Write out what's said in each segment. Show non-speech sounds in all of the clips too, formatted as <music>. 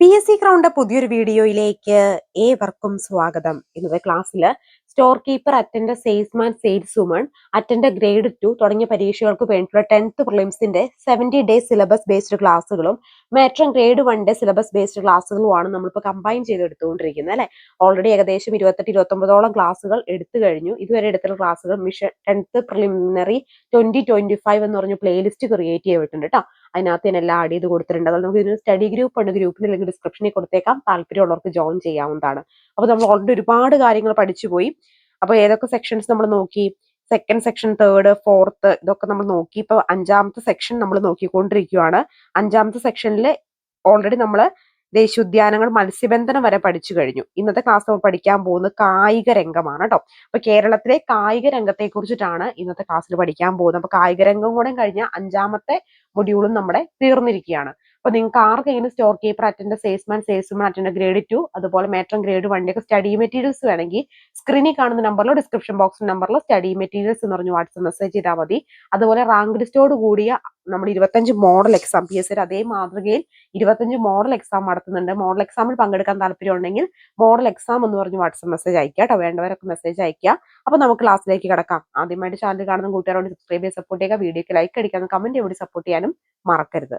P S C crowned പുതിയൊരു വീഡിയോയിലേക്ക് ഏവർക്കും സ്വാഗതം. ഇന്നത്തെ ക്ലാസ്സിൽ store keeper attend salesman sales woman attend grade two തുടങ്ങിയ പരീക്ഷകൾക്ക് വേണ്ടിയിട്ടുള്ള ടെൻത്ത് പ്രിലിംസിന്റെ സെവന്റി ഡേ സിലബസ് ബേസ്ഡ് ക്ലാസ്സുകളും മാട്രം grade one day syllabus based ക്ലാസ്സുകളുമാണ് നമ്മളിപ്പോൾ കമ്പൈൻ ചെയ്തെടുത്തുകൊണ്ടിരിക്കുന്നത് അല്ലെ? ഓൾറെഡി ഏകദേശം ഇരുപത്തെട്ട് ഇരുപത്തൊമ്പതോളം ക്ലാസ്സുകൾ എടുത്തു കഴിഞ്ഞു. ഇതുവരെ എടുത്തുള്ള ക്ലാസ്സുകൾ mission tenth preliminary twenty twenty five എന്ന് പറഞ്ഞ പ്ലേലിസ്റ്റ് ക്രിയേറ്റ് ചെയ്തിട്ടുണ്ട് കേട്ടോ അതിനകത്ത് ഞാൻ എല്ലാം ആഡ് ചെയ്ത് കൊടുത്തിട്ടുണ്ട്. അതായത് നമുക്ക് ഇതിന് സ്റ്റഡി ഗ്രൂപ്പ് ഉണ്ട്. ഗ്രൂപ്പിന് അല്ലെങ്കിൽ ഡിസ്ക്രിപ്ഷനിൽ കൊടുത്തേക്കാം. താല്പര്യമുള്ളവർക്ക് ജോയിൻ ചെയ്യാവുന്നതാണ്. അപ്പോൾ നമ്മൾ ഓൾറെഡി ഒരുപാട് കാര്യങ്ങൾ പഠിച്ചു പോയി. അപ്പോൾ ഏതൊക്കെ സെക്ഷൻസ് നമ്മൾ നോക്കി? സെക്കൻഡ് സെക്ഷൻ തേർഡ് ഫോർത്ത് ഇതൊക്കെ നമ്മൾ നോക്കി. ഇപ്പോൾ അഞ്ചാമത്തെ സെക്ഷൻ നമ്മൾ നോക്കിക്കൊണ്ടിരിക്കുകയാണ് അഞ്ചാമത്തെ സെക്ഷനിൽ ഓൾറെഡി നമ്മൾ ദേശീയോദ്യാനങ്ങൾ മത്സ്യബന്ധനം വരെ പഠിച്ചു കഴിഞ്ഞു. ഇന്നത്തെ ക്ലാസ് നമ്മൾ പഠിക്കാൻ പോകുന്നത് കായിക രംഗമാണ് കേട്ടോ അപ്പൊ കേരളത്തിലെ കായിക രംഗത്തെ കുറിച്ചിട്ടാണ് ഇന്നത്തെ ക്ലാസ്സിൽ പഠിക്കാൻ പോകുന്നത്. അപ്പൊ കായിക രംഗം കൂടെ കഴിഞ്ഞ അഞ്ചാമത്തെ മൊഡ്യൂളും നമ്മുടെ തീർന്നിരിക്കുകയാണ്. അപ്പൊ നിങ്ങൾക്ക് ആർക്കെങ്കിലും store keeper attend salesman salesman attend grade two അതുപോലെ മാറ്റം ഗ്രേഡ് വണ്ടി ഒക്കെ സ്റ്റഡി മെറ്റീരിയൽസ് വേണമെങ്കിൽ സ്ക്രീനിൽ കാണുന്ന നമ്പറിലോ ഡിസ്ക്രിപ്ഷൻ ബോക്സ് നമ്പറിലോ സ്റ്റഡി മെറ്റീരിയൽസ് എന്ന് പറഞ്ഞ് വാട്സ്ആപ്പ് മെസ്സേജ് ചെയ്താൽ മതി. അതുപോലെ റാങ്ക് ലിസ്റ്റോട് കൂടിയ നമ്മൾ ഇരുപത്തഞ്ച് മോഡൽ എക്സാം പി എസ് അതേ മാതൃകയിൽ ഇരുപത്തഞ്ച് മോഡൽ എക്സാം നടത്തുന്നുണ്ട്. മോഡൽ എക്സാമിൽ പങ്കെടുക്കാൻ താല്പര്യം ഉണ്ടെങ്കിൽ മോഡൽ എക്സാം എന്ന് പറഞ്ഞ് വാട്സ്ആപ്പ് മെസ്സേജ് അയക്കുക കേട്ടോ. വേണ്ടവരൊക്കെ മെസ്സേജ് അയക്കുക അപ്പോൾ നമുക്ക് ക്ലാസ്സിലേക്ക് കിടക്കാം. ആദ്യമായിട്ട് ചാനൽ കാണുന്ന കൂട്ടുകാരോട് സബ്സ്ക്രൈബ് ചെയ്ത് സപ്പോർട്ട് ചെയ്യുക വീഡിയോക്ക് ലൈക്ക് അടിക്കാനും കമന്റ് എവിടെ സപ്പോർട്ട് ചെയ്യാനും മറക്കരുത്.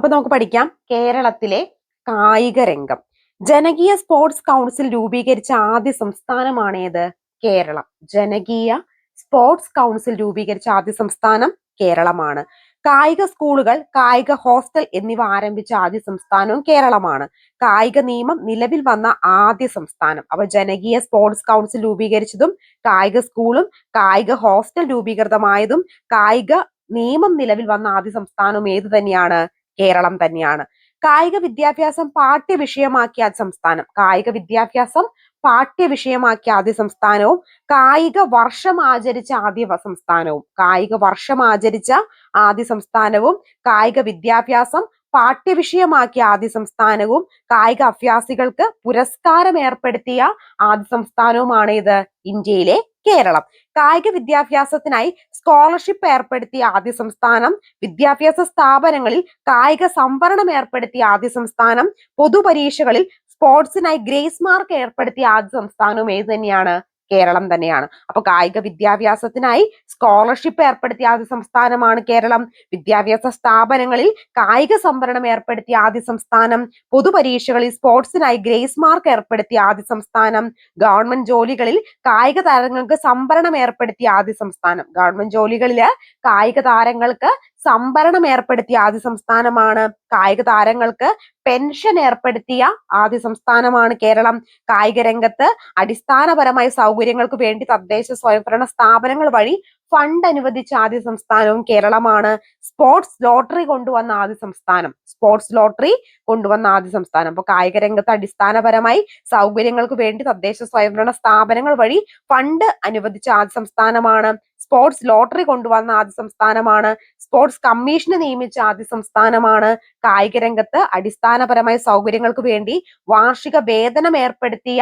അപ്പൊ നമുക്ക് പഠിക്കാം. കേരളത്തിലെ കായിക രംഗം ജനകീയ സ്പോർട്സ് കൗൺസിൽ രൂപീകരിച്ച ആദ്യ സംസ്ഥാനമാണേത് കേരളം. ജനകീയ സ്പോർട്സ് കൗൺസിൽ രൂപീകരിച്ച ആദ്യ സംസ്ഥാനം കേരളമാണ്. കായിക സ്കൂളുകൾ കായിക ഹോസ്റ്റൽ എന്നിവ ആരംഭിച്ച ആദ്യ സംസ്ഥാനവും കേരളമാണ്. കായിക നിയമം നിലവിൽ വന്ന ആദ്യ സംസ്ഥാനം. അപ്പൊ ജനകീയ സ്പോർട്സ് കൗൺസിൽ രൂപീകരിച്ചതും കായിക സ്കൂളും കായിക ഹോസ്റ്റൽ രൂപീകൃതമായതും കായിക നിയമം നിലവിൽ വന്ന ആദ്യ സംസ്ഥാനവും ഏത് തന്നെയാണ്? കേരളം തന്നെയാണ്. കായിക വിദ്യാഭ്യാസം പാഠ്യ വിഷയമാക്കിയ സംസ്ഥാനം. കായിക വിദ്യാഭ്യാസം പാഠ്യ വിഷയമാക്കിയ ആദ്യ സംസ്ഥാനവും കായിക വർഷം ആചരിച്ച ആദ്യ സംസ്ഥാനവും. കായിക വർഷം ആചരിച്ച ആദ്യ സംസ്ഥാനവും കായിക വിദ്യാഭ്യാസം പാഠ്യ വിഷയമാക്കിയ ആദ്യ സംസ്ഥാനവും കായിക അഭ്യാസികൾക്ക് പുരസ്കാരം ഏർപ്പെടുത്തിയ ആദ്യ സംസ്ഥാനവുമാണ് ഇത് ഇന്ത്യയിലെ കേരളം. കായിക വിദ്യാഭ്യാസത്തിനായി സ്കോളർഷിപ്പ് ഏർപ്പെടുത്തിയ ആദ്യ സംസ്ഥാനം വിദ്യാഭ്യാസ സ്ഥാപനങ്ങളിൽ കായിക സംവരണം ഏർപ്പെടുത്തിയ ആദ്യ സംസ്ഥാനം പൊതുപരീക്ഷകളിൽ സ്പോർട്സിനായി ഗ്രേസ് മാർക്ക് ഏർപ്പെടുത്തിയ ആദ്യ സംസ്ഥാനവും ഏത് തന്നെയാണ്? കേരളം തന്നെയാണ്. അപ്പൊ കായിക വിദ്യാഭ്യാസത്തിനായി സ്കോളർഷിപ്പ് ഏർപ്പെടുത്തിയ ആദ്യ സംസ്ഥാനമാണ് കേരളം. വിദ്യാഭ്യാസ സ്ഥാപനങ്ങളിൽ കായിക സംവരണം ഏർപ്പെടുത്തിയ ആദ്യ സംസ്ഥാനം. പൊതുപരീക്ഷകളിൽ സ്പോർട്സിനായി ഗ്രേസ് മാർക്ക് ഏർപ്പെടുത്തിയ ആദ്യ സംസ്ഥാനം. ഗവൺമെന്റ് ജോലികളിൽ കായിക താരങ്ങൾക്ക് സംവരണം ഏർപ്പെടുത്തിയ ആദ്യ സംസ്ഥാനം. ഗവൺമെന്റ് ജോലികളിൽ കായിക താരങ്ങൾക്ക് സംവരണം ഏർപ്പെടുത്തിയ ആദ്യ സംസ്ഥാനമാണ് കായിക താരങ്ങൾക്ക് പെൻഷൻ ഏർപ്പെടുത്തിയ ആദ്യ സംസ്ഥാനമാണ് കേരളം. കായിക രംഗത്ത് അടിസ്ഥാനപരമായ സൗകര്യങ്ങൾക്ക് വേണ്ടി തദ്ദേശ സ്വയംഭരണ സ്ഥാപനങ്ങൾ വഴി ഫണ്ട് അനുവദിച്ച ആദ്യ സംസ്ഥാനവും കേരളമാണ്. സ്പോർട്സ് ലോട്ടറി കൊണ്ടുവന്ന ആദ്യ സംസ്ഥാനം. സ്പോർട്സ് ലോട്ടറി കൊണ്ടുവന്ന ആദ്യ സംസ്ഥാനം. അപ്പൊ കായിക രംഗത്ത് അടിസ്ഥാനപരമായി സൗകര്യങ്ങൾക്ക് വേണ്ടി തദ്ദേശ സ്വയംഭരണ സ്ഥാപനങ്ങൾ വഴി ഫണ്ട് അനുവദിച്ച ആദ്യ സംസ്ഥാനമാണ്. സ്പോർട്സ് ലോട്ടറി കൊണ്ടുവന്ന ആദ്യ സംസ്ഥാനമാണ്. സ്പോർട്സ് കമ്മീഷന് നിയമിച്ച ആദ്യ സംസ്ഥാനമാണ്. കായിക രംഗത്ത് അടിസ്ഥാനപരമായ സൗകര്യങ്ങൾക്ക് വേണ്ടി വാർഷിക വേതനം ഏർപ്പെടുത്തിയ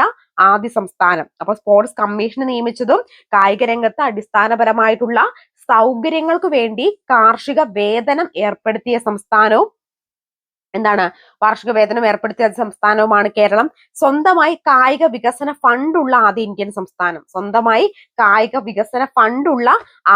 ആദ്യ സംസ്ഥാനം. അപ്പൊ സ്പോർട്സ് കമ്മീഷന് നിയമിച്ചതും കായിക രംഗത്ത് അടിസ്ഥാനപരമായിട്ടുള്ള സൗകര്യങ്ങൾക്ക് വേണ്ടി കാർഷിക വേതനം ഏർപ്പെടുത്തിയ സംസ്ഥാനവും എന്താണ്? വാർഷിക വേതനം ഏർപ്പെടുത്തിയ സംസ്ഥാനവുമാണ് കേരളം. സ്വന്തമായി കായിക വികസന ഫണ്ടുള്ള ആദ്യ ഇന്ത്യൻ സംസ്ഥാനം. സ്വന്തമായി കായിക വികസന ഫണ്ടുള്ള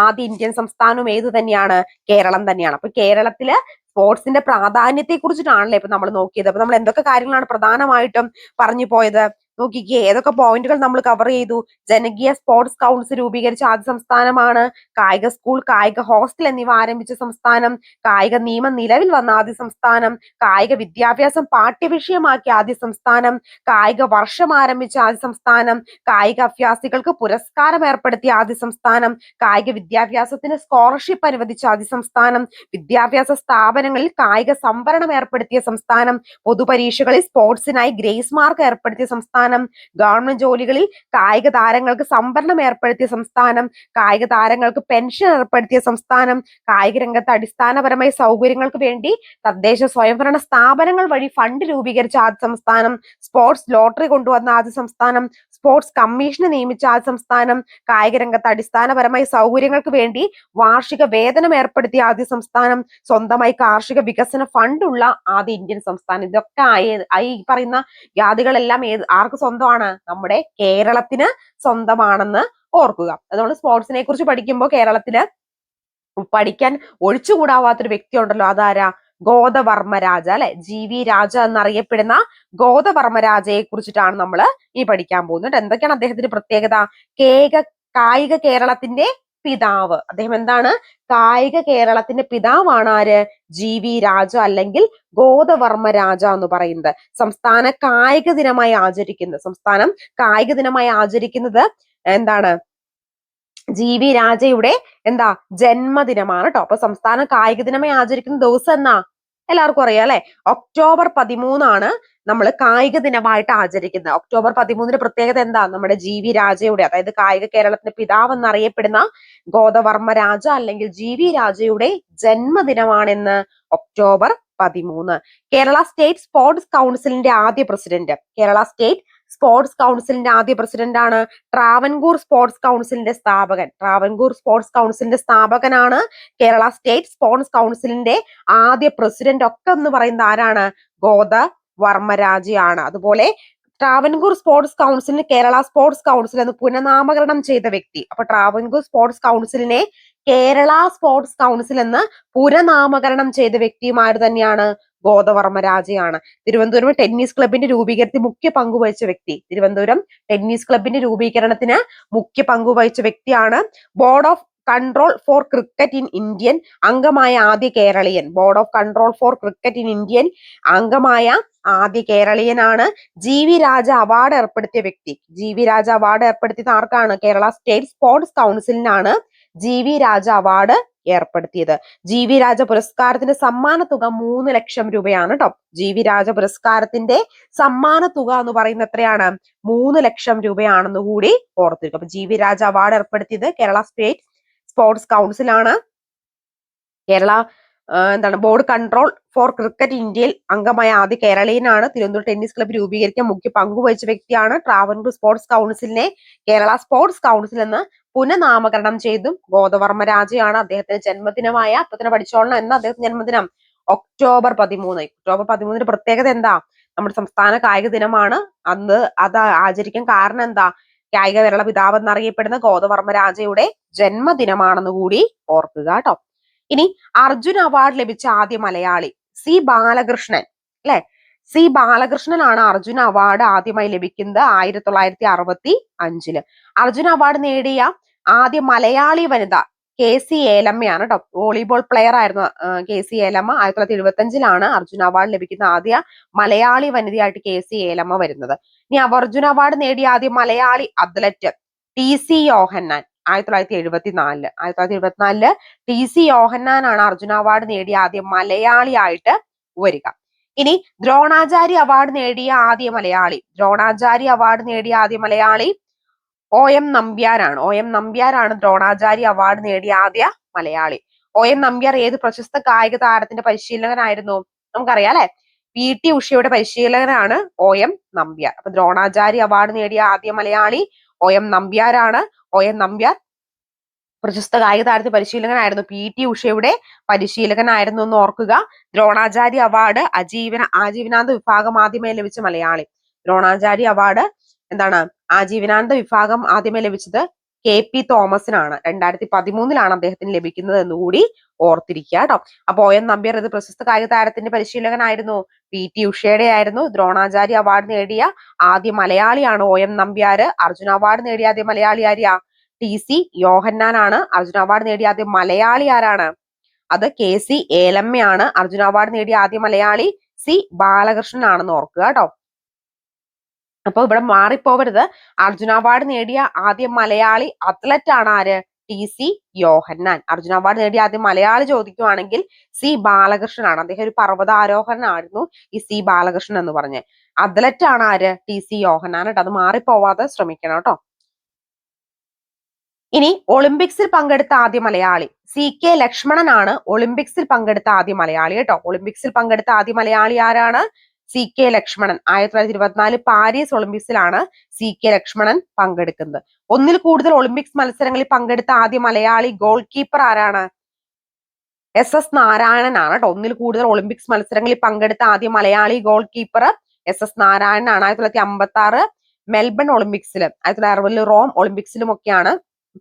ആദ്യ ഇന്ത്യൻ സംസ്ഥാനവും ഏത് തന്നെയാണ്? കേരളം തന്നെയാണ്. അപ്പൊ കേരളത്തിൽ സ്പോർട്സിന്റെ പ്രാധാന്യത്തെ കുറിച്ചിട്ടാണല്ലേ ഇപ്പൊ നമ്മൾ നോക്കിയത്. അപ്പൊ നമ്മൾ എന്തൊക്കെ കാര്യങ്ങളാണ് പ്രധാനമായിട്ടും പറഞ്ഞു പോയത്? നോക്കിക്കേ ഏതൊക്കെ പോയിന്റുകൾ നമ്മൾ കവർ ചെയ്തു? ജനകീയ സ്പോർട്സ് കൗൺസിൽ രൂപീകരിച്ച ആദ്യ സംസ്ഥാനമാണ്. കായിക സ്കൂൾ കായിക ഹോസ്റ്റൽ എന്നിവ ആരംഭിച്ച സംസ്ഥാനം. കായിക നിയമം നിലവിൽ വന്ന ആദ്യ സംസ്ഥാനം. കായിക വിദ്യാഭ്യാസം പാഠ്യവിഷയമാക്കിയ ആദ്യ സംസ്ഥാനം. കായിക വർഷം ആരംഭിച്ച ആദ്യ സംസ്ഥാനം. കായിക അഭ്യാസികൾക്ക് പുരസ്കാരം ഏർപ്പെടുത്തിയ ആദ്യ സംസ്ഥാനം. കായിക വിദ്യാഭ്യാസത്തിന് സ്കോളർഷിപ്പ് അനുവദിച്ച ആദ്യ സംസ്ഥാനം. വിദ്യാഭ്യാസ സ്ഥാപനങ്ങളിൽ കായിക സംവരണം ഏർപ്പെടുത്തിയ സംസ്ഥാനം. പൊതുപരീക്ഷകളിൽ സ്പോർട്സിനായി ഗ്രേസ് മാർക്ക് ഏർപ്പെടുത്തിയ സംസ്ഥാനം. സംസ്ഥാനം. ഗവൺമെന്റ് ജോലികളിൽ കായിക താരങ്ങൾക്ക് സംവരണം ഏർപ്പെടുത്തിയ സംസ്ഥാനം. കായിക താരങ്ങൾക്ക് പെൻഷൻ ഏർപ്പെടുത്തിയ സംസ്ഥാനം. കായിക രംഗത്ത് അടിസ്ഥാനപരമായ സൗകര്യങ്ങൾക്ക് വേണ്ടി തദ്ദേശ സ്വയംഭരണ സ്ഥാപനങ്ങൾ വഴി ഫണ്ട് രൂപീകരിച്ച ആദ്യ സംസ്ഥാനം. സ്പോർട്സ് ലോട്ടറി കൊണ്ടുവന്ന ആദ്യ സംസ്ഥാനം. സ്പോർട്സ് കമ്മീഷനെ നിയമിച്ച ആദ്യ സംസ്ഥാനം. കായിക രംഗത്ത് അടിസ്ഥാനപരമായ സൗകര്യങ്ങൾക്ക് വേണ്ടി വാർഷിക വേതനം ഏർപ്പെടുത്തിയ ആദ്യ സംസ്ഥാനം. സ്വന്തമായി കാർഷിക വികസന ഫണ്ടുള്ള ആദ്യ ഇന്ത്യൻ സംസ്ഥാനം. ഇതൊക്കെ ആയ- ഈ പറയുന്ന ജാതികളെല്ലാം ഏത് ആർക്ക് സ്വന്തമാണ്. നമ്മുടെ കേരളത്തിന് സ്വന്തമാണെന്ന് ഓർക്കുക. നമ്മൾ സ്പോർട്സിനെ കുറിച്ച് പഠിക്കുമ്പോൾ കേരളത്തിൽ പഠിക്കാൻ ഒഴിച്ചുകൂടാവാത്തൊരു വ്യക്തി ഉണ്ടല്ലോ അതാരാ? ഗോദവർമ്മ രാജ അല്ലെ? ജി വി രാജ എന്നറിയപ്പെടുന്ന ഗോദവർമ്മ രാജയെ കുറിച്ചിട്ടാണ് നമ്മൾ ഈ പഠിക്കാൻ പോകുന്നത്. എന്തൊക്കെയാണ് അദ്ദേഹത്തിന്റെ പ്രത്യേകത? കേക കായിക കേരളത്തിന്റെ പിതാവ്. അദ്ദേഹം എന്താണ്? കായിക കേരളത്തിന്റെ പിതാവാണ് ആര്? ജി വി രാജ അല്ലെങ്കിൽ ഗോദവർമ്മ രാജ എന്ന് പറയുന്നത്. സംസ്ഥാന കായിക ദിനമായി ആചരിക്കുന്നത് സംസ്ഥാനം കായിക ദിനമായി ആചരിക്കുന്നത് എന്താണ്? ജി വി രാജയുടെ എന്താ? ജന്മദിനമാണ് കേട്ടോ അപ്പൊ സംസ്ഥാന കായിക ദിനമായി ആചരിക്കുന്ന ദിവസം എന്നാ? എല്ലാവർക്കും അറിയാം അല്ലെ? ഒക്ടോബർ പതിമൂന്നാണ് നമ്മൾ കായിക ദിനമായിട്ട് ആചരിക്കുന്നത്. ഒക്ടോബർ പതിമൂന്നിന് പ്രത്യേകത എന്താ? നമ്മുടെ ജി വി രാജയുടെ അതായത് കായിക കേരളത്തിന്റെ പിതാവ് എന്നറിയപ്പെടുന്ന ഗോദവർമ്മ രാജ അല്ലെങ്കിൽ ജി വി രാജയുടെ ജന്മദിനമാണെന്ന് ഒക്ടോബർ പതിമൂന്ന്. കേരള സ്റ്റേറ്റ് സ്പോർട്സ് കൗൺസിലിന്റെ ആദ്യ പ്രസിഡന്റ്. കേരള സ്റ്റേറ്റ് സ്പോർട്സ് കൗൺസിലിന്റെ ആദ്യ പ്രസിഡന്റ് ആണ് ട്രാവൻകൂർ സ്പോർട്സ് കൗൺസിലിന്റെ സ്ഥാപകൻ. ട്രാവൻകൂർ സ്പോർട്സ് കൗൺസിലിന്റെ സ്ഥാപകനാണ് കേരള സ്റ്റേറ്റ് സ്പോർട്സ് കൗൺസിലിന്റെ ആദ്യ പ്രസിഡന്റ് ഒക്കെ എന്ന് പറയുന്ന ആരാണ്? ഗോദ വർമ്മരാജയാണ്. അതുപോലെ ട്രാവൻകൂർ സ്പോർട്സ് കൗൺസിലിന് കേരള സ്പോർട്സ് കൗൺസിൽ എന്ന് പുനഃനാമകരണം ചെയ്ത വ്യക്തി. അപ്പൊ ട്രാവൻകൂർ സ്പോർട്സ് കൗൺസിലിനെ കേരള സ്പോർട്സ് കൗൺസിൽ എന്ന് പുനഃനാമകരണം ചെയ്ത വ്യക്തിയുമാര് തന്നെയാണ് ഗോദവർമ്മ രാജയാണ് തിരുവനന്തപുരം ടെന്നീസ് ക്ലബിന്റെ രൂപീകരണത്തിൽ മുഖ്യ പങ്കുവഹിച്ച വ്യക്തി. തിരുവനന്തപുരം ടെന്നീസ് ക്ലബിന്റെ രൂപീകരണത്തിന് മുഖ്യ പങ്കുവഹിച്ച വ്യക്തിയാണ് board of control for cricket in Indian അംഗമായ ആദ്യ കേരളീയൻ. Board of control for cricket in Indian അംഗമായ ആദ്യ കേരളീയനാണ്. ജി വി രാജ അവാർഡ് ഏർപ്പെടുത്തിയ വ്യക്തി. ജി വി രാജ അവാർഡ് ഏർപ്പെടുത്തിയത് ആർക്കാണ്? കേരള സ്റ്റേറ്റ് സ്പോർട്സ് കൗൺസിലിനാണ് ജി വി രാജ അവാർഡ് ഏർപ്പെടുത്തിയത്. ജി വി രാജ പുരസ്കാരത്തിന്റെ സമ്മാന തുക മൂന്ന് ലക്ഷം രൂപയാണ് കേട്ടോ ജി വി രാജ പുരസ്കാരത്തിന്റെ സമ്മാന തുക എന്ന് പറയുന്നത് എത്രയാണ്? മൂന്ന് ലക്ഷം രൂപയാണെന്ന് കൂടി ഓർത്തിരിക്കും അപ്പൊ ജി വി രാജ അവാർഡ് ഏർപ്പെടുത്തിയത് കേരള സ്റ്റേറ്റ് സ്പോർട്സ് കൗൺസിലാണ്. കേരള എന്താണ് ബോർഡ് കൺട്രോൾ ഫോർ ക്രിക്കറ്റ് ഇന്ത്യയിൽ അംഗമായ ആദ്യ കേരളീയനാണ്. തിരുവനന്തപുരം ടെന്നീസ് ക്ലബ്ബ് രൂപീകരിക്കാൻ മുഖ്യ പങ്കുവഹിച്ച വ്യക്തിയാണ് ട്രാവൻകൂർ സ്പോർട്സ് കൗൺസിലിനെ കേരള സ്പോർട്സ് കൗൺസിൽ എന്ന് പുനഃനാമകരണം ചെയ്തും ഗോദവർമ്മ രാജയാണ് അദ്ദേഹത്തിന്റെ ജന്മദിനമായ. അപ്പൊ തന്നെ പഠിച്ചോളണം. എന്ന അദ്ദേഹത്തിന്റെ ജന്മദിനം? ഒക്ടോബർ പതിമൂന്ന്. ഒക്ടോബർ പതിമൂന്നിന്റെ പ്രത്യേകത എന്താ? നമ്മുടെ സംസ്ഥാന കായിക ദിനമാണ്. അന്ന് അത് ആചരിക്കാൻ കാരണം എന്താ? കായിക കേരള പിതാവ് എന്നറിയപ്പെടുന്ന ഗോദവർമ്മ രാജയുടെ ജന്മദിനമാണെന്ന് കൂടി ഓർക്കുക കേട്ടോ. ഇനി അർജുൻ അവാർഡ് ലഭിച്ച ആദ്യ മലയാളി സി ബാലകൃഷ്ണൻ അല്ലെ? സി ബാലകൃഷ്ണനാണ് അർജുന അവാർഡ് ആദ്യമായി ലഭിക്കുന്നത് ആയിരത്തി തൊള്ളായിരത്തി അറുപത്തി അഞ്ചിൽ അർജുന അവാർഡ് നേടിയ ആദ്യ മലയാളി വനിത കെ സി ഏലമ്മയാണ് കേട്ടോ വോളിബോൾ പ്ലെയർ ആയിരുന്നു കെ സി ഏലമ്മ. ആയിരത്തി തൊള്ളായിരത്തി എഴുപത്തി അഞ്ചിലാണ് അർജുന അവാർഡ് ലഭിക്കുന്ന ആദ്യ മലയാളി വനിതയായിട്ട് കെ സി ഏലമ്മ വരുന്നത്. ഇനി അർജുന അവാർഡ് നേടിയ ആദ്യ Malayali athlete T C Yohannan. ആയിരത്തി തൊള്ളായിരത്തി എഴുപത്തിനാലിൽ ആയിരത്തി തൊള്ളായിരത്തി എഴുപത്തിനാലിൽ ടി സി യോഹന്നാനാണ് അർജുന അവാർഡ് നേടിയ ആദ്യ മലയാളിയായിട്ട് വരിക. ഇനി ദ്രോണാചാരി അവാർഡ് നേടിയ ആദ്യ മലയാളി. ദ്രോണാചാരി അവാർഡ് നേടിയ ആദ്യ മലയാളി ഒ എം നമ്പ്യാരാണ്. ഒ എം നമ്പ്യാരാണ് ദ്രോണാചാരി അവാർഡ് നേടിയ ആദ്യ മലയാളി. ഒ എം നമ്പ്യാർ ഏത് പ്രശസ്ത കായിക താരത്തിന്റെ പരിശീലകനായിരുന്നു? നമുക്കറിയാം അല്ലെ? പി. ടി. ഉഷയുടെ പരിശീലകനാണ് ഒ എം നമ്പ്യാർ. അപ്പൊ ദ്രോണാചാര്യ അവാർഡ് നേടിയ ആദ്യ മലയാളി ഒ എം നമ്പ്യാരാണ് ഒ എൻ നമ്പ്യാർ പ്രശസ്ത കായിക താരത്തിൽ പരിശീലകനായിരുന്നു. പി. ടി. ഉഷയുടെ പരിശീലകനായിരുന്നു എന്ന് ഓർക്കുക. ദ്രോണാചാര്യ അവാർഡ് അജീവന ആജീവനാന്ത വിഭാഗം ആദ്യമായി ലഭിച്ച മലയാളി. ദ്രോണാചാര്യ അവാർഡ് എന്താണ്? ആജീവനാന്ത വിഭാഗം ആദ്യമേ ലഭിച്ചത് കെ. പി. തോമസിനാണ്. രണ്ടായിരത്തി പതിമൂന്നിലാണ് അദ്ദേഹത്തിന് ലഭിക്കുന്നത് എന്നുകൂടി ഓർത്തിരിക്കുക കേട്ടോ. അപ്പൊ ഒ. എൻ. നമ്പ്യാർ ഇത് പ്രശസ്ത കായിക താരത്തിന്റെ പരിശീലകനായിരുന്നു. പി. ടി. ഉഷയുടെ ആയിരുന്നു. ദ്രോണാചാര്യ അവാർഡ് നേടിയ ആദ്യ മലയാളിയാണ് O. M Nambiar. Arjuna award നേടിയ ആദ്യ മലയാളി ആര്യ ടി. സി. യോഹന്നാനാണ്. അർജുന അവാർഡ് നേടിയ ആദ്യ മലയാളി ആരാണ്? അത് കെ. സി. ഏലമ്മയാണ്. അർജുന അവാർഡ് നേടിയ ആദ്യ മലയാളി സി. ബാലകൃഷ്ണൻ ആണെന്ന് ഓർക്കുക കേട്ടോ. അപ്പൊ ഇവിടെ മാറിപ്പോവരുത്. അർജുന അവാർഡ് നേടിയ ആദ്യ മലയാളി അത്ലറ്റ് ആണ് ആര്? T C Yohannan. Arjuna award നേടിയ ആദ്യം മലയാളി ചോദിക്കുവാണെങ്കിൽ സി ബാലകൃഷ്ണനാണ് അദ്ദേഹം ഒരു പർവതാരോഹണനായിരുന്നു ഈ സി ബാലകൃഷ്ണൻ എന്ന് പറഞ്ഞ്. അത്ലറ്റ് ആണ് ആര്? ടി സി യോഹന്നാൻ കേട്ടോ. അത് മാറിപ്പോവാതെ ശ്രമിക്കണം കേട്ടോ. ഇനി ഒളിമ്പിക്സിൽ പങ്കെടുത്ത ആദ്യ മലയാളി. സി കെ ലക്ഷ്മണനാണ് ഒളിമ്പിക്സിൽ പങ്കെടുത്ത ആദ്യ മലയാളി കേട്ടോ. ഒളിമ്പിക്സിൽ പങ്കെടുത്ത ആദ്യ മലയാളി ആരാണ്? C K Lakshmanan. ആയിരത്തി തൊള്ളായിരത്തി ഇരുപത്തിനാല് പാരീസ് ഒളിമ്പിക്സിലാണ് സി കെ ലക്ഷ്മണൻ പങ്കെടുക്കുന്നത്. ഒന്നിൽ കൂടുതൽ ഒളിമ്പിക്സ് മത്സരങ്ങളിൽ പങ്കെടുത്ത ആദ്യ മലയാളി ഗോൾ കീപ്പർ ആരാണ്? എസ് എസ് നാരായണനാണ് കേട്ടോ. ഒന്നിൽ കൂടുതൽ ഒളിമ്പിക്സ് മത്സരങ്ങളിൽ പങ്കെടുത്ത ആദ്യ Malayali goal keeper S S നാരായണനാണ് ആയിരത്തി തൊള്ളായിരത്തി അമ്പത്തി ആറ് മെൽബൺ ഒളിമ്പിക്സിലും. ആയിരത്തി തൊള്ളായിരത്തി അറുപതിൽ റോം ഒളിമ്പിക്സിലും ഒക്കെയാണ്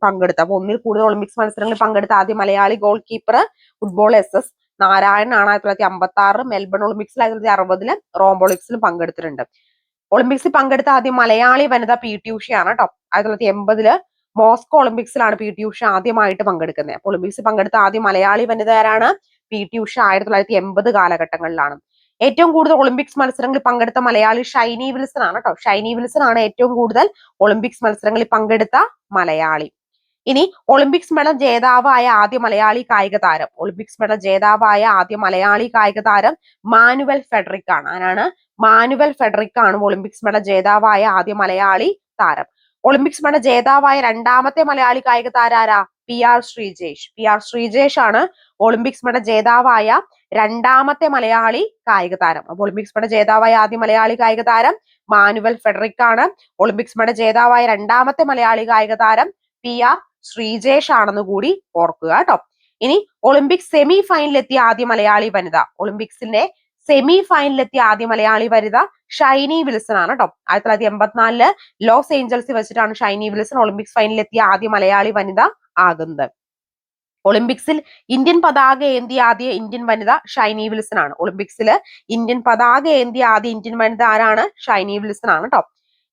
പങ്കെടുത്തത്. അപ്പൊ ഒന്നിൽ കൂടുതൽ ഒളിമ്പിക്സ് മത്സരങ്ങളിൽ പങ്കെടുത്ത ആദ്യ Malayali goal keeper football S S നാരായണനാണ് ആയിരത്തി തൊള്ളായിരത്തി അമ്പത്തി ആറ് മെൽബൺ ഒളിമ്പിക്സിൽ ആയിരത്തി തൊള്ളായിരത്തി അറുപതിൽ റോം ഒളിമ്പിക്സിലും പങ്കെടുത്തിട്ടുണ്ട്. ഒളിമ്പിക്സിൽ പങ്കെടുത്ത ആദ്യം മലയാളി വനിത പി ടി ഉഷയാണ് കേട്ടോ ആയിരത്തി തൊള്ളായിരത്തി എൺപതിൽ മോസ്കോ ഒളിമ്പിക്സിലാണ് പി ടി ഉഷ ആദ്യമായിട്ട് പങ്കെടുക്കുന്നത്. അപ്പൊ ഒളിമ്പിക്സിൽ പങ്കെടുത്ത ആദ്യ മലയാളി വനിത ആരാണ് പി ടി ഉഷ ആയിരത്തി തൊള്ളായിരത്തി എൺപത് കാലഘട്ടങ്ങളിലാണ്. ഏറ്റവും കൂടുതൽ ഒളിമ്പിക്സ് മത്സരങ്ങളിൽ പങ്കെടുത്ത മലയാളി ഷൈനി വിൽസൺ ആണ് കേട്ടോ ഷൈനി വിൽസൺ ആണ് ഏറ്റവും കൂടുതൽ ഒളിമ്പിക്സ് മത്സരങ്ങളിൽ പങ്കെടുത്ത മലയാളി. ഇനി ഒളിമ്പിക്സ് മെഡൽ ജേതാവായ ആദ്യ മലയാളി കായിക താരം. ഒളിമ്പിക്സ് മെഡൽ ജേതാവായ ആദ്യ മലയാളി കായിക താരം മാനുവൽ ഫെഡറിക് ആണ് ആരാണ്? മാനുവൽ ഫെഡറിക് ആണ് ഒളിമ്പിക്സ് മെഡൽ ജേതാവായ ആദ്യ മലയാളി താരം. ഒളിമ്പിക്സ് മെഡൽ ജേതാവായ രണ്ടാമത്തെ മലയാളി കായിക താരം ആരാ? P R Sreejesh. P R Sreejesh ആണ് ഒളിമ്പിക്സ് മെഡൽ ജേതാവായ രണ്ടാമത്തെ മലയാളി കായിക താരം. അപ്പൊ ഒളിമ്പിക്സ് മെഡൽ ജേതാവായ ആദ്യ മലയാളി കായിക താരം മാനുവൽ ഫെഡറിക് ആണ് ഒളിമ്പിക്സ് മെഡൽ ജേതാവായ രണ്ടാമത്തെ മലയാളി കായിക താരം പി ആർ ശ്രീജേഷ് ആണെന്ന് കൂടി ഓർക്കുക കേട്ടോ ഇനി ഒളിമ്പിക്സ് സെമി ഫൈനലിലെത്തിയ ആദ്യ മലയാളി വനിത. ഒളിമ്പിക്സിന്റെ സെമി ഫൈനലിലെത്തിയ ആദ്യ മലയാളി വനിത ഷൈനി വിൽസൺ ആണ് കേട്ടോ ആയിരത്തി തൊള്ളായിരത്തി എൺപത്തിനാലിൽ ലോസ് ഏഞ്ചൽസിൽ വെച്ചിട്ടാണ് ഷൈനി വിൽസൺ ഒളിമ്പിക്സ് ഫൈനലിലെത്തിയ ആദ്യ മലയാളി വനിത ആകുന്നത്. ഒളിമ്പിക്സിൽ ഇന്ത്യൻ പതാക ഏന്തിയ ആദ്യ ഇന്ത്യൻ വനിത ഷൈനി വിൽസൺ ആണ്. ഒളിമ്പിക്സിൽ ഇന്ത്യൻ പതാക ഏന്തിയ ആദ്യ ഇന്ത്യൻ വനിത ആരാണ്? ഷൈനി വിൽസൺ ആണ് കേട്ടോ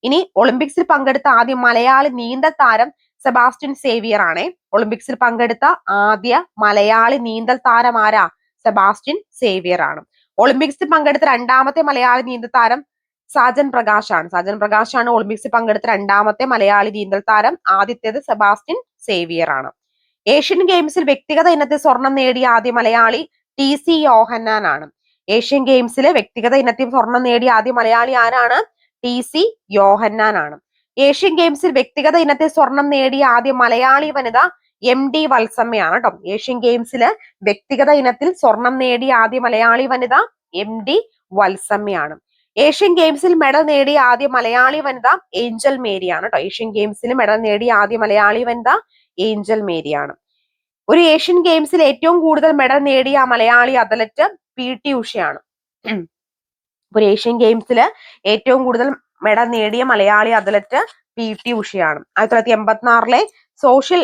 ഇനി ഒളിമ്പിക്സിൽ പങ്കെടുത്ത ആദ്യ മലയാളി നീന്തൽ താരം സെബാസ്റ്റ്യൻ സേവിയർ ആണ്. ഒളിമ്പിക്സിൽ പങ്കെടുത്ത ആദ്യ മലയാളി നീന്തൽ താരം ആരാ? സെബാസ്റ്റ്യൻ സേവിയർ ആണ്. ഒളിമ്പിക്സിൽ പങ്കെടുത്ത രണ്ടാമത്തെ മലയാളി നീന്തൽ താരം സാജൻ പ്രകാശ് ആണ്. സാജൻ പ്രകാശ് ആണ് ഒളിമ്പിക്സിൽ പങ്കെടുത്ത രണ്ടാമത്തെ മലയാളി നീന്തൽ താരം. ആദ്യത്തേത് സെബാസ്റ്റ്യൻ സേവിയർ ആണ്. ഏഷ്യൻ ഗെയിംസിൽ വ്യക്തിഗത ഇനത്തിൽ സ്വർണം നേടിയ ആദ്യ മലയാളി ടി സി യോഹന്നാൻ ആണ്. ഏഷ്യൻ ഗെയിംസിലെ വ്യക്തിഗത ഇനത്തിൽ സ്വർണം നേടിയ ആദ്യ മലയാളി ആരാണ്? ടി സി യോഹന്നാൻ ആണ്. ഏഷ്യൻ ഗെയിംസിൽ വ്യക്തിഗത ഇനത്തിൽ സ്വർണം നേടിയ ആദ്യ മലയാളി വനിത എം ഡി വത്സമ്മയാണ് കേട്ടോ ഏഷ്യൻ ഗെയിംസിൽ വ്യക്തിഗത ഇനത്തിൽ സ്വർണം നേടിയ ആദ്യ മലയാളി വനിത എം ഡി വത്സമ്മയാണ്. ഏഷ്യൻ ഗെയിംസിൽ മെഡൽ നേടിയ ആദ്യ മലയാളി വനിത ഏഞ്ചൽ മേരിയാണ് കേട്ടോ ഏഷ്യൻ ഗെയിംസിൽ മെഡൽ നേടിയ ആദ്യ മലയാളി വനിത ഏഞ്ചൽ മേരിയാണ്. ഒരു ഏഷ്യൻ ഗെയിംസിൽ ഏറ്റവും കൂടുതൽ മെഡൽ നേടിയ മലയാളി അത്ലറ്റ് പി ടി ഉഷയാണ്. ഒരു ഏഷ്യൻ ഗെയിംസിൽ ഏറ്റവും കൂടുതൽ മെഡൽ നേടിയ മലയാളി അത്ലറ്റ് പി ടി ഉഷയാണ്. ആയിരത്തി തൊള്ളായിരത്തി എൺപത്തിനാറിലെ സോഷ്യൽ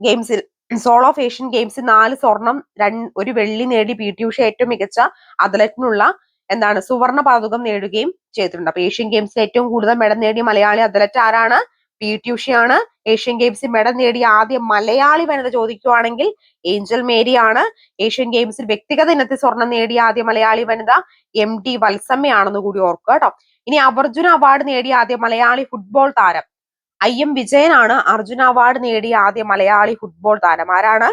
ഗെയിംസിൽ സോൾ ഓഫ് ഏഷ്യൻ ഗെയിംസിൽ നാല് സ്വർണം രണ്ട് ഒരു വെള്ളി നേടി പി ടി ഉഷ ഏറ്റവും മികച്ച അത്ലറ്റിനുള്ള എന്താണ് സുവർണ പതകം നേടുകയും ചെയ്തിട്ടുണ്ട്. അപ്പൊ ഏഷ്യൻ ഗെയിംസിൽ ഏറ്റവും കൂടുതൽ മെഡൽ നേടിയ മലയാളി അത്ലറ്റ് ആരാണ്? പി ടി ഉഷയാണ്. ഏഷ്യൻ ഗെയിംസിൽ മെഡൽ നേടിയ ആദ്യ മലയാളി വനിത ചോദിക്കുവാണെങ്കിൽ ഏഞ്ചൽ മേരി ആണ് ഏഷ്യൻ ഗെയിംസിൽ വ്യക്തിഗത ഇനത്തിൽ സ്വർണം നേടിയ ആദ്യ മലയാളി വനിത എം ടി വത്സമ്മയാണെന്ന് കൂടി ഓർക്കുക കേട്ടോ. ഇനി അർജുന അവാർഡ് നേടിയ ആദ്യ മലയാളി ഫുട്ബോൾ താരം. ഐ എം വിജയനാണ് അർജുന അവാർഡ് നേടിയ ആദ്യ മലയാളി ഫുട്ബോൾ താരം. ആരാണ്?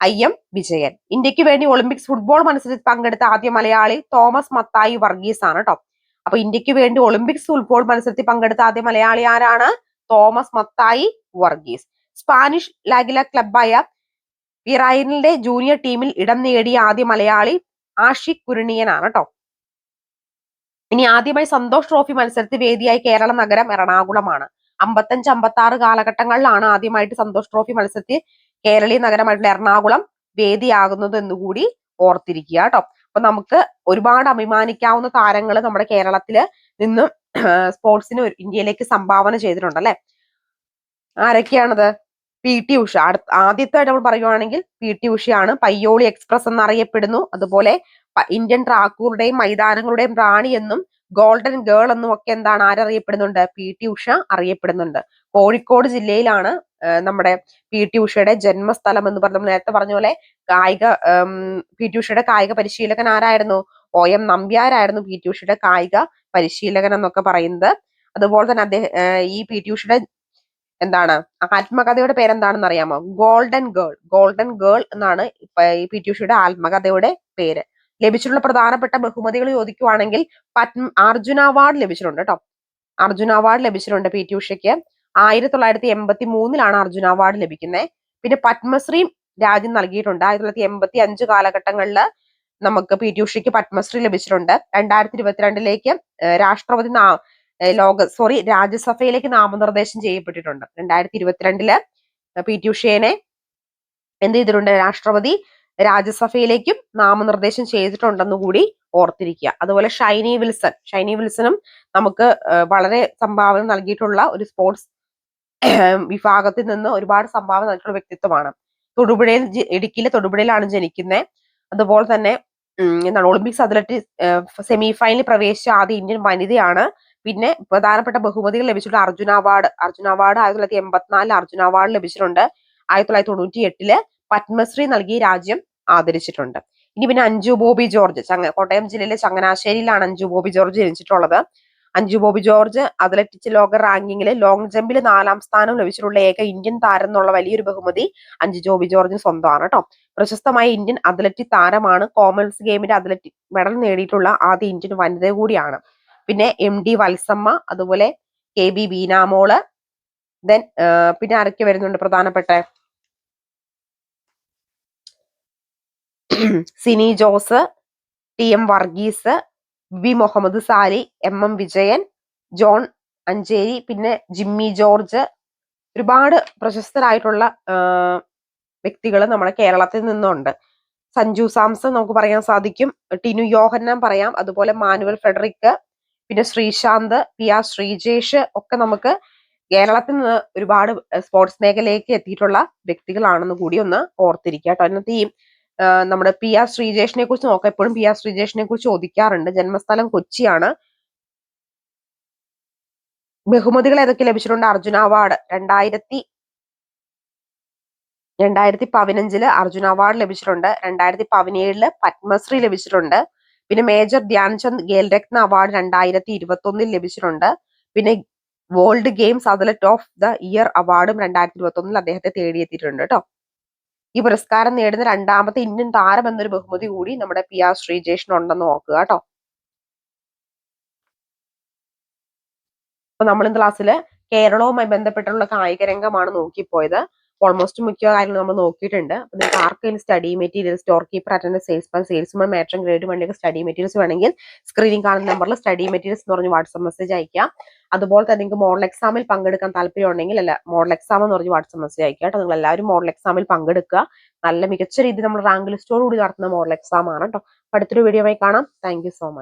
I M Vijayan. ഇന്ത്യയ്ക്ക് വേണ്ടി ഒളിമ്പിക്സ് ഫുട്ബോൾ മത്സരത്തിൽ പങ്കെടുത്ത ആദ്യ മലയാളി തോമസ് മത്തായി വർഗീസ് ആണ് കേട്ടോ അപ്പൊ ഇന്ത്യയ്ക്ക് വേണ്ടി ഒളിമ്പിക്സ് ഫുട്ബോൾ മത്സരത്തിൽ പങ്കെടുത്ത ആദ്യ മലയാളി ആരാണ്? Thomas Mathai Varghese. Spanish La Liga ക്ലബായ വിറൈനിന്റെ ജൂനിയർ ടീമിൽ ഇടം നേടിയ ആദ്യ മലയാളി ആഷിഖ് കുരുണിയനാണ് കേട്ടോ ഇനി ആദ്യമായി സന്തോഷ് ട്രോഫി മത്സരത്തിൽ വേദിയായി കേരള നഗരം എറണാകുളമാണ്. അമ്പത്തഞ്ച് അമ്പത്തി ആറ് കാലഘട്ടങ്ങളിലാണ് ആദ്യമായിട്ട് സന്തോഷ് ട്രോഫി മത്സരത്തിൽ കേരളീയ നഗരമായിട്ടുള്ള എറണാകുളം വേദിയാകുന്നത് എന്നുകൂടി ഓർത്തിരിക്കുക കേട്ടോ. അപ്പൊ നമുക്ക് ഒരുപാട് അഭിമാനിക്കാവുന്ന താരങ്ങൾ നമ്മുടെ കേരളത്തിൽ നിന്നും സ്പോർട്സിന് ഇന്ത്യയിലേക്ക് സംഭാവന ചെയ്തിട്ടുണ്ട് അല്ലെ? ആരൊക്കെയാണത്? P T Usha. അടുത്ത ആദ്യത്തെ നമ്മൾ പറയുവാണെങ്കിൽ പി ടി ഉഷയാണ്. പയ്യോളി എക്സ്പ്രസ് എന്നറിയപ്പെടുന്നു. അതുപോലെ ഇന്ത്യൻ ട്രാക്കൂറുടെയും മൈതാനങ്ങളുടെയും റാണി എന്നും ഗോൾഡൻ ഗേൾ എന്നും ഒക്കെ എന്താണ്? ആരറിയപ്പെടുന്നുണ്ട്? പി. ടി. ഉഷ അറിയപ്പെടുന്നുണ്ട്. കോഴിക്കോട് ജില്ലയിലാണ് നമ്മുടെ പി. ടി. ഉഷയുടെ ജന്മസ്ഥലം എന്ന് പറഞ്ഞ നേരത്തെ പറഞ്ഞ പോലെ കായിക പി. ടി. ഉഷയുടെ കായിക പരിശീലകൻ ആരായിരുന്നു? ഒ എം നമ്പ്യാരായിരുന്നു പി. ടി. ഉഷയുടെ കായിക പരിശീലകൻ എന്നൊക്കെ പറയുന്നത്. അതുപോലെ തന്നെ അദ്ദേഹം ഈ പി. ടി. ഉഷയുടെ എന്താണ്? ആത്മകഥയുടെ പേരെന്താണെന്ന് അറിയാമോ? Golden girl. ഗോൾഡൻ ഗേൾ എന്നാണ് പി. ടി. ഉഷയുടെ ആത്മകഥയുടെ പേര്. ലഭിച്ചിട്ടുള്ള പ്രധാനപ്പെട്ട ബഹുമതികൾ ചോദിക്കുവാണെങ്കിൽ പത്മ അർജുന അവാർഡ് ലഭിച്ചിട്ടുണ്ട് കേട്ടോ. അർജുന അവാർഡ് ലഭിച്ചിട്ടുണ്ട് പി ടി ഉഷയ്ക്ക്. ആയിരത്തി തൊള്ളായിരത്തി എൺപത്തി മൂന്നിലാണ് അർജുന അവാർഡ് ലഭിക്കുന്നത് പിന്നെ പത്മശ്രീ രാജ്യം നൽകിയിട്ടുണ്ട്. ആയിരത്തി തൊള്ളായിരത്തി എൺപത്തി അഞ്ച് കാലഘട്ടങ്ങളിൽ നമുക്ക് പി ടി ഉഷയ്ക്ക് പത്മശ്രീ ലഭിച്ചിട്ടുണ്ട്. രണ്ടായിരത്തി ഇരുപത്തിരണ്ടിലേക്ക് രാഷ്ട്രപതി ലോക സോറി രാജ്യസഭയിലേക്ക് നാമനിർദ്ദേശം ചെയ്യപ്പെട്ടിട്ടുണ്ട്. രണ്ടായിരത്തി ഇരുപത്തിരണ്ടിൽ പി ടി ഉഷേനെ എന്ത് ചെയ്തിട്ടുണ്ട്? രാഷ്ട്രപതി രാജ്യസഭയിലേക്കും നാമനിർദ്ദേശം ചെയ്തിട്ടുണ്ടെന്ന് കൂടി ഓർത്തിരിക്കുക. അതുപോലെ ഷൈനി വിൽസൺ. ഷൈനി വിൽസണും നമുക്ക് വളരെ സംഭാവന നൽകിയിട്ടുള്ള ഒരു സ്പോർട്സ് വിഭാഗത്തിൽ നിന്ന് ഒരുപാട് സംഭാവന നൽകിയിട്ടുള്ള വ്യക്തിത്വമാണ്. തൊടുപുഴയിൽ ഇടുക്കിയിലെ തൊടുപുഴയിലാണ് ജനിക്കുന്നത് അതുപോലെ തന്നെ എന്താണ് ഒളിമ്പിക്സ് അത്ലറ്റിക്സ് സെമി ഫൈനലിൽ പ്രവേശിച്ച ആദ്യ ഇന്ത്യൻ വനിതയാണ്. പിന്നെ പ്രധാനപ്പെട്ട ബഹുമതികൾ ലഭിച്ചിട്ടുള്ള അർജുന അവാർഡ്. അർജുന അവാർഡ് ആയിരത്തി തൊള്ളായിരത്തി എൺപത്തിനാലിൽ അർജുന അവാർഡ് ലഭിച്ചിട്ടുണ്ട്. ആയിരത്തി തൊള്ളായിരത്തി തൊണ്ണൂറ്റി എട്ടിൽ പത്മശ്രീ നൽകി രാജ്യം ആദരിച്ചിട്ടുണ്ട്. ഇനി പിന്നെ അഞ്ജു ബോബി ജോർജ് ചങ്ങ കോട്ടയം ജില്ലയിലെ ചങ്ങനാശ്ശേരിയിലാണ് അഞ്ജു ബോബി ജോർജ് ജനിച്ചിട്ടുള്ളത്. അഞ്ജു ബോബി ജോർജ് അത്ലറ്റിക്സ് ലോക റാങ്കിങ്ങിൽ ലോങ് ജമ്പിൽ നാലാം സ്ഥാനം ലഭിച്ചിട്ടുള്ള ഏക ഇന്ത്യൻ താരം എന്നുള്ള വലിയൊരു ബഹുമതി അഞ്ജു ജോബി ജോർജിന് സ്വന്തമാണ് കേട്ടോ പ്രശസ്തമായ ഇന്ത്യൻ അത്ലറ്റിക് താരമാണ് കോമൺവെൽത്ത് ഗെയിമിന്റെ അത്ലറ്റിക് മെഡൽ നേടിയിട്ടുള്ള ആദ്യ ഇന്ത്യൻ വനിത കൂടിയാണ്. പിന്നെ എം ഡി വത്സമ്മ അതുപോലെ കെ ബി ബീനാമോൾ ദെൻ പിന്നെ ആരൊക്കെ വരുന്നുണ്ട് പ്രധാനപ്പെട്ട? <clears throat> Sini Jose T M Varghese V Muhammad Sali M M Vijayan John Ancheri പിന്നെ ജിമ്മി ജോർജ്. ഒരുപാട് പ്രശസ്തരായിട്ടുള്ള വ്യക്തികൾ നമ്മുടെ കേരളത്തിൽ നിന്നുണ്ട്. സഞ്ജു സാംസൺ നമുക്ക് പറയാൻ സാധിക്കും. ടിനു യോഹന്നാൻ പറയാം. അതുപോലെ മാനുവൽ ഫെഡറിക് പിന്നെ ശ്രീശാന്ത് പി ആർ ശ്രീജേഷ് ഒക്കെ നമുക്ക് കേരളത്തിൽ നിന്ന് ഒരുപാട് സ്പോർട്സ് മേഖലയിലേക്ക് എത്തിയിട്ടുള്ള വ്യക്തികളാണെന്ന് കൂടി ഒന്ന് ഓർത്തിരിക്കുക കേട്ടോ അതിനകത്ത് ഈ നമ്മുടെ പി ആർ ശ്രീജേഷിനെ കുറിച്ച് നോക്കാം. എപ്പോഴും പി ആർ ശ്രീജേഷിനെ കുറിച്ച് ചോദിക്കാറുണ്ട്. ജന്മസ്ഥലം കൊച്ചിയാണ്. ബഹുമതികൾ ഏതൊക്കെ ലഭിച്ചിട്ടുണ്ട്? അർജുന അവാർഡ് രണ്ടായിരത്തി രണ്ടായിരത്തി പതിനഞ്ചിൽ അർജുന അവാർഡ് ലഭിച്ചിട്ടുണ്ട്. രണ്ടായിരത്തി പതിനേഴിൽ പത്മശ്രീ ലഭിച്ചിട്ടുണ്ട്. പിന്നെ മേജർ ധ്യാൻചന്ദ് ഖേൽരത്ന അവാർഡ് രണ്ടായിരത്തി ഇരുപത്തി ഒന്നിൽ ലഭിച്ചിട്ടുണ്ട്. പിന്നെ world games athlete of the year അവാർഡും രണ്ടായിരത്തി ഇരുപത്തി ഒന്നിൽ അദ്ദേഹത്തെ തേടിയെത്തിയിട്ടുണ്ട് കേട്ടോ. ഈ പുരസ്കാരം നേടുന്ന രണ്ടാമത്തെ ഇന്ത്യൻ താരം എന്നൊരു ബഹുമതി കൂടി നമ്മുടെ പി ആർ ശ്രീജേഷിനുണ്ടെന്ന് ഓർക്കുക കേട്ടോ. അപ്പൊ നമ്മൾ ഇന്ന് ക്ലാസ്സിൽ കേരളവുമായി ബന്ധപ്പെട്ടുള്ള കായിക രംഗമാണ് നോക്കിപ്പോയത്. ഓൾമോസ്റ്റ് മിക്ക കാര്യങ്ങൾ നമ്മൾ നോക്കിയിട്ടുണ്ട്. അപ്പൊ നിങ്ങൾക്ക് ആർക്കെങ്കിലും study material store keeper attend salesman salesman മാറ്റം ഗ്രേഡ് വേണ്ടിയൊക്കെ സ്റ്റഡി മെറ്റീരിയൽസ് വേണമെങ്കിൽ സ്ക്രീനിൽ കാണുന്ന നമ്പറിൽ സ്റ്റഡി മെറ്റീരിയൽസ് എന്ന് പറഞ്ഞ് വാട്സപ്പ് മെസ്സേജ് അയക്കാം അതുപോലെ തന്നെ നിങ്ങൾക്ക് മോഡൽ എക്സാമിൽ പങ്കെടുക്കാൻ താല്പര്യം ഉണ്ടെങ്കിൽ അല്ല മോഡൽ എക്സാം എന്ന് പറഞ്ഞ് വാട്സപ്പ് മെസ്സേജ് അയക്കുക കേട്ടോ. നിങ്ങൾ എല്ലാവരും മോഡൽ എക്സാമിൽ പങ്കെടുക്കുക. നല്ല മികച്ച രീതിയിൽ നമ്മൾ റാങ്ക് ലിസ്റ്റോടുകൂടി നടത്തുന്ന മോഡൽ എക്സാം ആണ് കേട്ടോ. അടുത്തൊരു വീഡിയോ ആയി കാണാം. Thank so much